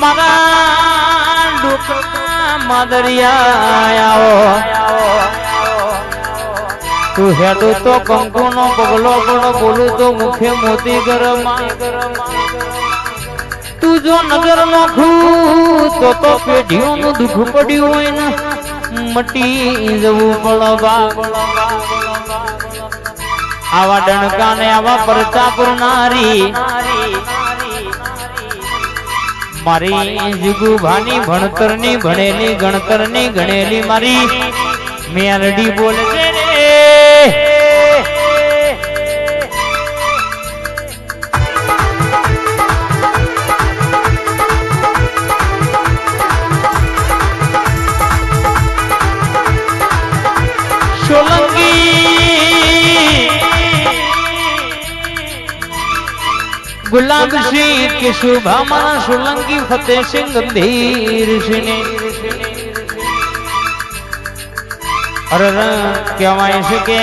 મારા દુઃખ માદરિયા તું હેડું તો કંકુ નો પગલો પણ બોલું તો મુખે મોતી ગરમ. તું જો નજર નોખું તો તો પેઢીઓનું દુઃખ પડ્યું હોય ને. મટી જવું પડવા આવા ડણકા ને આવા પરચા પુરનારી મારી જુગુભાની ભણતરની ભણેલી ગણતરની ગણેલી મારી. મેરડી બોલે સોલંકી શ્રી કે શુભામાં સોલંકી ફતેહ સિંહ ગંભીર સિંહ અરે કહેવાય છે કે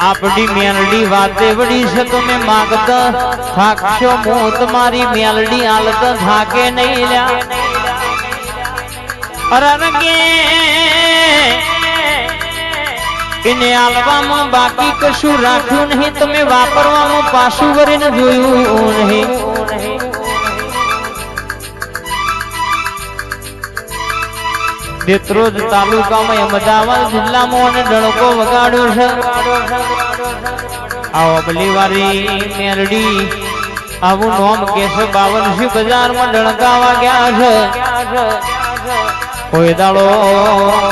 આપડી મેલડી વાતે વડી છે તમે માગતા થાકશો મો તમારી મેલડી હાલત થાકે નહીં લ્યા. અરે કે એને આલવામાં બાકી કશું રાખ્યું નહીં. તમે વાપરવામાં પાછું કરીને જોયું નહીં. દેત્રોજ તાલુકામાં અમદાવાદ જિલ્લામાં અને ડણકો વગાડ્યો છે. આ અબલી વારી મેરડી. આવું નોમ કેશે બાવનસી બજારમાં ડણકાવા ગયા છે. કોઈ દાડો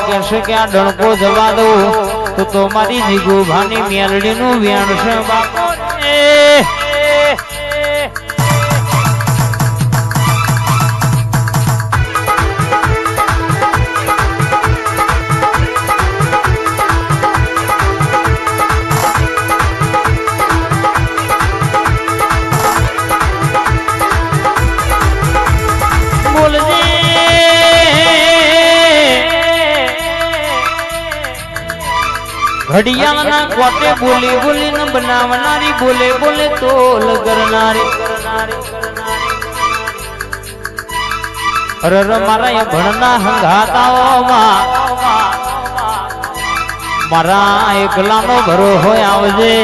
કહેશે કે આ ડણકો જવા દઉં. તો મારી જીગુભાની મેલડીનું વેણ છે બાપો. ઘડિયાળના ખોટે બોલી બોલીને બનાવનારી, બોલે બોલે તોલ કરનારી. અરર મારા ભણના હંગાતાઓમાં મારા એકલાનો ભરો હોય આવજે.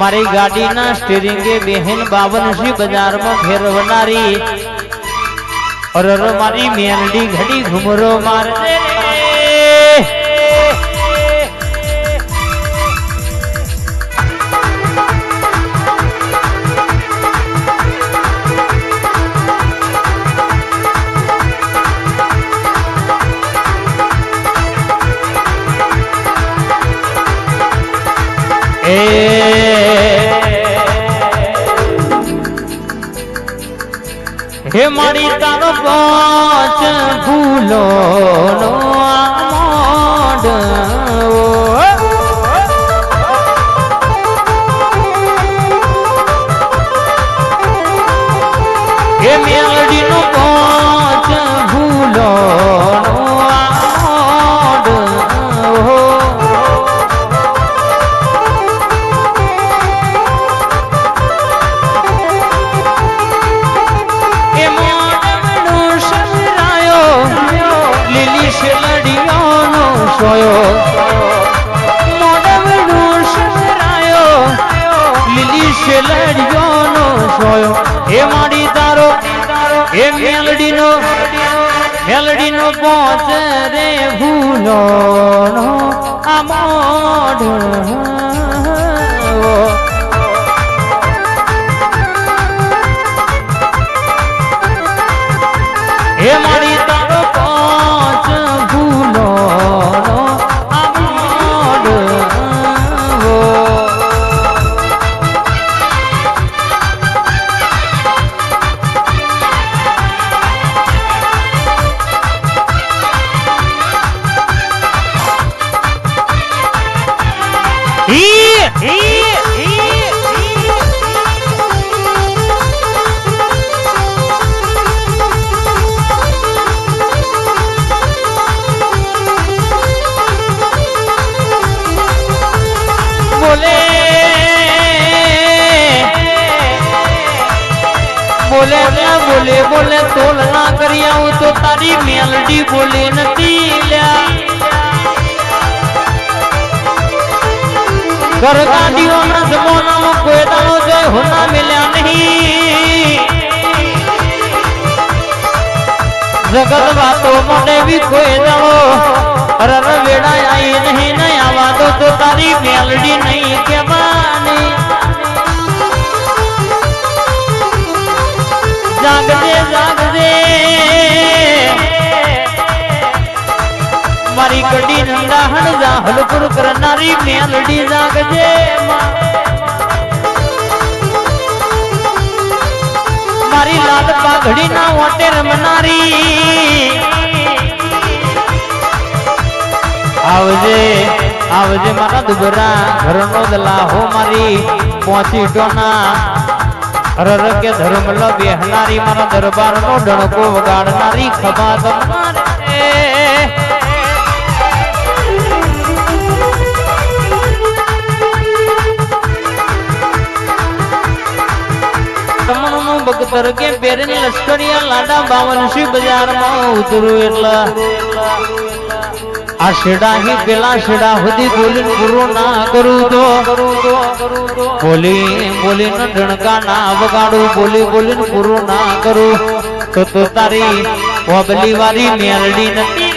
મારી ગાડીના સ્ટીરિંગે બેહેન બાવનસી બજારમાં ફેરવનારી. અરર મારી મેરડી ઘડી ઘુમરો મારજે. હે. મારી તારો પાંચ ભૂલો નો હે લીલી શેલડીઓનો સોયો મોડમનો સસરાયો લીલી શેલડીઓનો સોયો એ માડી તારો એ મેલડીનો મેલડીનો પહોંચ રે ભૂલો આ બોલે ને બોલે બોલે તોલ તો તારી મેલડી બોલે નથી લ્યા. ઘરગાડીઓના જમાનામાં કોઈ દાડો જય હોના મિલ્યા નહીં. જગત વાતો મને બી કોઈ દાડો હલપુર કરનારી મેલડી જાગજે. મારી લાલ પાઘડી ના વાટે રમનારી. આવજે આવજે મારા દુબરા, ઘરનો દલાહો મારી પહોંચી ટોના. હરર કે ધર્મ લો બેહનારી મારા દરબારનો ડણકો વગાડનારી ખભા તમારે રમણનું તરકે પેરીને લશ્કરિયા લાડા બાવનશી બજારમાં ઉતરું એટલે. આ શેડા હી પેલા શેડા સુધી બોલીને પૂરું ના કરું તો. બોલી બોલીને ડણકા ના વગાડું, બોલી બોલી પૂરું ના કરું. તો તો તારી ઓબલી વાળી મેલડી નથી